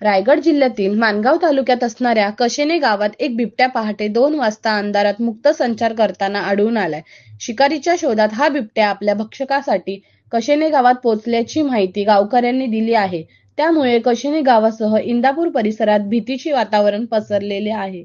रायगड जिल्ह्यातील माणगाव तालुक्यात असणाऱ्या कशेने गावात एक बिबट्या पहाटे दोन वाजता अंधारात मुक्त संचार करताना आढळून आलाय. शिकारीच्या शोधात हा बिबट्या आपल्या भक्षकासाठी कशेने गावात पोहोचल्याची माहिती गावकऱ्यांनी दिली आहे. त्यामुळे कशेने गावासह इंदापूर परिसरात भीतीचे वातावरण पसरलेले आहे.